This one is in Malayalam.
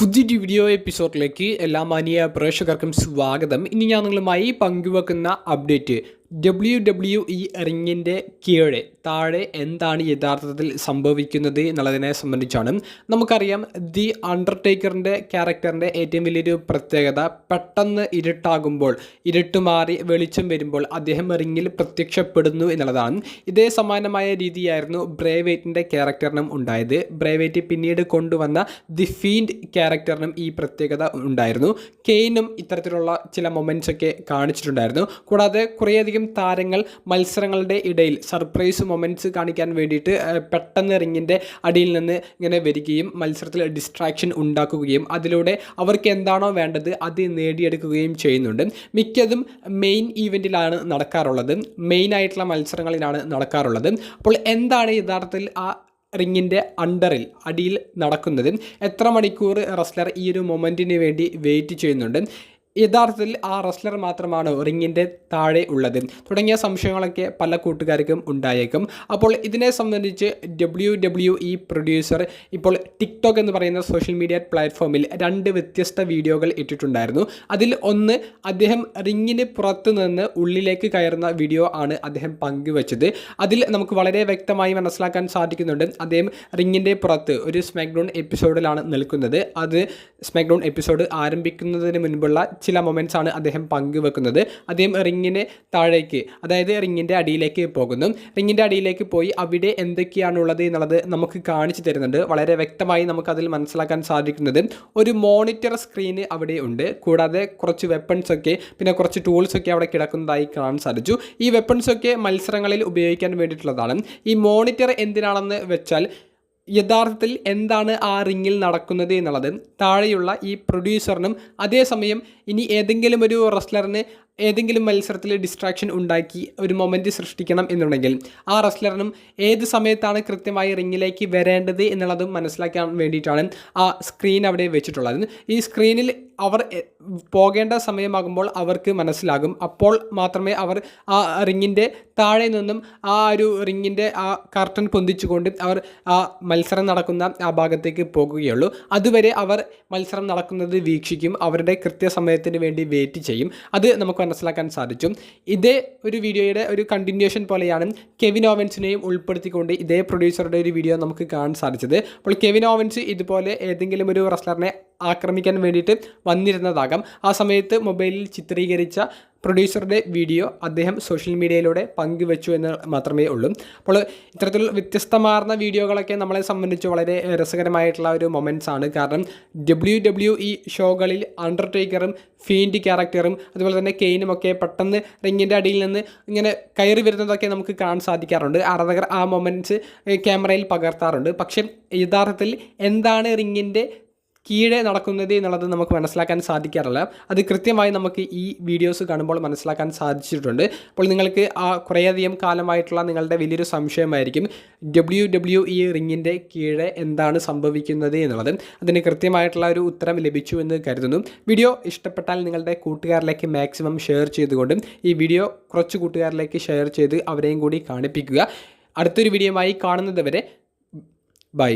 പുതിയൊരു വീഡിയോ എപ്പിസോഡിലേക്ക് എല്ലാ മാനിയ പ്രേക്ഷകർക്കും സ്വാഗതം. ഇനി ഞാൻ നിങ്ങളുമായി പങ്കുവെക്കുന്ന അപ്ഡേറ്റ് ഡബ്ല്യു ഡബ്ല്യു ഇ റിങ്ങിന്റെ കീഴെ താഴെ എന്താണ് യഥാർത്ഥത്തിൽ സംഭവിക്കുന്നത് എന്നുള്ളതിനെ സംബന്ധിച്ചാണ്. നമുക്കറിയാം ദി അണ്ടർടേക്കറിന്റെ ക്യാരക്ടറിന്റെ ഏറ്റവും വലിയൊരു പ്രത്യേകത പെട്ടെന്ന് ഇരുട്ടാകുമ്പോൾ ഇരുട്ട് മാറി വെളിച്ചം വരുമ്പോൾ അദ്ദേഹം റിങ്ങിൽ പ്രത്യക്ഷപ്പെടുന്നു എന്നുള്ളതാണ്. ഇതേ സമാനമായ രീതിയായിരുന്നു ബ്രേവേറ്റിന്റെ ക്യാരക്ടറിനും ഉണ്ടായത്. ബ്രേവേറ്റ് പിന്നീട് കൊണ്ടുവന്ന ദി ഫീൻഡ് ക്യാരക്ടറിനും ഈ പ്രത്യേകത ഉണ്ടായിരുന്നു. കെയിനും ഇത്തരത്തിലുള്ള ചില മൊമെന്റ്സ് ഒക്കെ കാണിച്ചിട്ടുണ്ടായിരുന്നു. കൂടാതെ കുറേയധികം താരങ്ങൾ മത്സരങ്ങളുടെ ഇടയിൽ സർപ്രൈസ് മൊമെന്റ്സ് കാണിക്കാൻ വേണ്ടിയിട്ട് പെട്ടെന്ന് റിങ്ങിന്റെ അടിയിൽ നിന്ന് ഇങ്ങനെ വരികയും മത്സരത്തിൽ ഡിസ്ട്രാക്ഷൻ ഉണ്ടാക്കുകയും അതിലൂടെ അവർക്ക് എന്താണോ വേണ്ടത് അത് നേടിയെടുക്കുകയും ചെയ്യുന്നുണ്ട്. മിക്കതും മെയിൻ ഈവന്റിലാണ് നടക്കാറുള്ളത്. മെയിൻ ആയിട്ടുള്ള മത്സരങ്ങളിലാണ് നടക്കാറുള്ളത്. അപ്പോൾ എന്താണ് യഥാർത്ഥത്തിൽ ആ റിങ്ങിന്റെ അണ്ടറിൽ അടിയിൽ നടക്കുന്നത്? എത്ര മണിക്കൂർ റെസ്ലർ ഈ ഒരു മൊമെന്റിന് വേണ്ടി വെയിറ്റ് ചെയ്യുന്നുണ്ട്? യഥാർത്ഥത്തിൽ ആ റെസ്ലർ മാത്രമാണ് റിങ്ങിന്റെ താഴെ ഉള്ളത്. തുടങ്ങിയ സംശയങ്ങളൊക്കെ പല കൂട്ടുകാർക്കും ഉണ്ടായേക്കും. അപ്പോൾ ഇതിനെ സംബന്ധിച്ച് ഡബ്ല്യു ഡബ്ല്യു ഇ പ്രൊഡ്യൂസർ ഇപ്പോൾ ടിക്ടോക്ക് എന്ന് പറയുന്ന സോഷ്യൽ മീഡിയ പ്ലാറ്റ്ഫോമിൽ രണ്ട് വ്യത്യസ്ത വീഡിയോകൾ ഇട്ടിട്ടുണ്ടായിരുന്നു. അതിൽ ഒന്ന് അദ്ദേഹം റിങ്ങിന് പുറത്ത് നിന്ന് ഉള്ളിലേക്ക് കയറുന്ന വീഡിയോ ആണ് അദ്ദേഹം പങ്കുവച്ചത്. അതിൽ നമുക്ക് വളരെ വ്യക്തമായി മനസ്സിലാക്കാൻ സാധിക്കുന്നുണ്ട് അദ്ദേഹം റിങ്ങിന്റെ പുറത്ത് ഒരു സ്മാക്ഡൗൺ എപ്പിസോഡിലാണ് നിൽക്കുന്നത്. അത് സ്മാക്ഡൗൺ എപ്പിസോഡ് ആരംഭിക്കുന്നതിന് മുൻപുള്ള ചില മൊമെന്റ്സ് ആണ് അദ്ദേഹം പങ്കുവെക്കുന്നത്. അദ്ദേഹം റിങ്ങിന് താഴേക്ക് അതായത് റിങ്ങിന്റെ അടിയിലേക്ക് പോകുന്നു. റിങ്ങിന്റെ അടിയിലേക്ക് പോയി അവിടെ എന്തൊക്കെയാണുള്ളത് എന്നുള്ളത് നമുക്ക് കാണിച്ചു തരുന്നുണ്ട്. വളരെ വ്യക്തമായി നമുക്കതിൽ മനസ്സിലാക്കാൻ സാധിക്കുന്നത്. ഒരു മോണിറ്റർ സ്ക്രീന് അവിടെ ഉണ്ട്. കൂടാതെ കുറച്ച് വെപ്പൺസ് ഒക്കെ പിന്നെ കുറച്ച് ടൂൾസ് ഒക്കെ അവിടെ കിടക്കുന്നതായി കാണാൻ സാധിച്ചു. ഈ വെപ്പൺസ് ഒക്കെ മത്സരങ്ങളിൽ ഉപയോഗിക്കാൻ വേണ്ടിയിട്ടുള്ളതാണ്. ഈ മോണിറ്റർ എന്തിനാണെന്ന് വെച്ചാൽ യഥാർത്ഥത്തിൽ എന്താണ് ആ റിങ്ങിൽ നടക്കുന്നത് എന്നുള്ളത്. താഴെയുള്ള ഈ പ്രൊഡ്യൂസറിനും അതേസമയം ഇനി ഏതെങ്കിലും ഒരു റെസ്ലറിന് ഏതെങ്കിലും മത്സരത്തിൽ ഡിസ്ട്രാക്ഷൻ ഉണ്ടാക്കി ഒരു മൊമെന്റ് സൃഷ്ടിക്കണം എന്നുണ്ടെങ്കിൽ ആ റെസ്ലറിനും ഏത് സമയത്താണ് കൃത്യമായി റിങ്ങിലേക്ക് വരേണ്ടത് എന്നുള്ളതും മനസ്സിലാക്കാൻ വേണ്ടിയിട്ടാണ് ആ സ്ക്രീൻ അവിടെ വെച്ചിട്ടുള്ളത്. ഈ സ്ക്രീനിൽ അവർ പോകേണ്ട സമയമാകുമ്പോൾ അവർക്ക് മനസ്സിലാകും. അപ്പോൾ മാത്രമേ അവർ ആ റിങ്ങിന്റെ താഴെ നിന്നും ആ ഒരു റിങ്ങിന്റെ ആ കർട്ടൻ പൊന്തിച്ചുകൊണ്ട് അവർ ആ മത്സരം നടക്കുന്ന ആ ഭാഗത്തേക്ക് പോകുകയുള്ളൂ. അതുവരെ അവർ മത്സരം നടക്കുന്നത് വീക്ഷിക്കും. അവരുടെ കൃത്യസമയത്തിന് വേണ്ടി വെയിറ്റ് ചെയ്യും. അത് നമുക്ക് മനസ്സിലാക്കാൻ സാധിച്ചു. ഇതേ ഒരു വീഡിയോയുടെ ഒരു കണ്ടിന്യൂഷൻ പോലെയാണ് കെവിൻ ഓവൻസിനെയും ഉൾപ്പെടുത്തിക്കൊണ്ട് ഇതേ പ്രൊഡ്യൂസറുടെ ഒരു വീഡിയോ നമുക്ക് കാണാൻ സാധിച്ചത്. അപ്പോൾ കെവിൻ ഓവൻസ് ഇതുപോലെ ഏതെങ്കിലും ഒരു റെസ്ലറിനെ ആക്രമിക്കാൻ വേണ്ടിയിട്ട് വന്നിരുന്നതാകാം. ആ സമയത്ത് മൊബൈലിൽ ചിത്രീകരിച്ച പ്രൊഡ്യൂസറുടെ വീഡിയോ അദ്ദേഹം സോഷ്യൽ മീഡിയയിലൂടെ പങ്കുവെച്ചു എന്ന് മാത്രമേ ഉള്ളൂ. അപ്പോൾ ഇത്തരത്തിൽ വ്യത്യസ്തമാർന്ന വീഡിയോകളൊക്കെ നമ്മളെ സംബന്ധിച്ച് വളരെ രസകരമായിട്ടുള്ള ഒരു മൊമെന്റ്സ് ആണ്. കാരണം ഡബ്ല്യു ഡബ്ല്യു ഇ ഷോകളിൽ അണ്ടർടേക്കറും ഫീൻഡ് ക്യാരക്ടറും അതുപോലെ തന്നെ കെയിനും ഒക്കെ പെട്ടെന്ന് റിങ്ങിന്റെ അടിയിൽ നിന്ന് ഇങ്ങനെ കയറി വരുന്നതൊക്കെ നമുക്ക് കാണാൻ സാധിക്കാറുണ്ട്. ആരാധകർ ആ മൊമെന്റ്സ് ക്യാമറയിൽ പകർത്താറുണ്ട്. പക്ഷേ യഥാർത്ഥത്തിൽ എന്താണ് റിങ്ങിന്റെ കീഴെ നടക്കുന്നത് എന്നുള്ളത് നമുക്ക് മനസ്സിലാക്കാൻ സാധിക്കാറില്ല. അത് കൃത്യമായി നമുക്ക് ഈ വീഡിയോസ് കാണുമ്പോൾ മനസ്സിലാക്കാൻ സാധിച്ചിട്ടുണ്ട്. അപ്പോൾ നിങ്ങൾക്ക് ആ കുറേയധികം കാലമായിട്ടുള്ള നിങ്ങളുടെ വലിയൊരു സംശയമായിരിക്കും. ഡബ്ല്യു ഡബ്ല്യു ഇ റിങ്ങിന്റെ കീഴെ എന്താണ് സംഭവിക്കുന്നത് എന്നുള്ളത്. അതിന് കൃത്യമായിട്ടുള്ള ഒരു ഉത്തരം ലഭിച്ചു എന്ന് കരുതുന്നു. വീഡിയോ ഇഷ്ടപ്പെട്ടാൽ നിങ്ങളുടെ കൂട്ടുകാരിലേക്ക് മാക്സിമം ഷെയർ ചെയ്തുകൊണ്ടും ഈ വീഡിയോ കുറച്ച് കൂട്ടുകാരിലേക്ക് ഷെയർ ചെയ്ത് അവരെയും കൂടി കാണിപ്പിക്കുക. അടുത്തൊരു വീഡിയോയുമായി കാണുന്നത് വരെ ബൈ.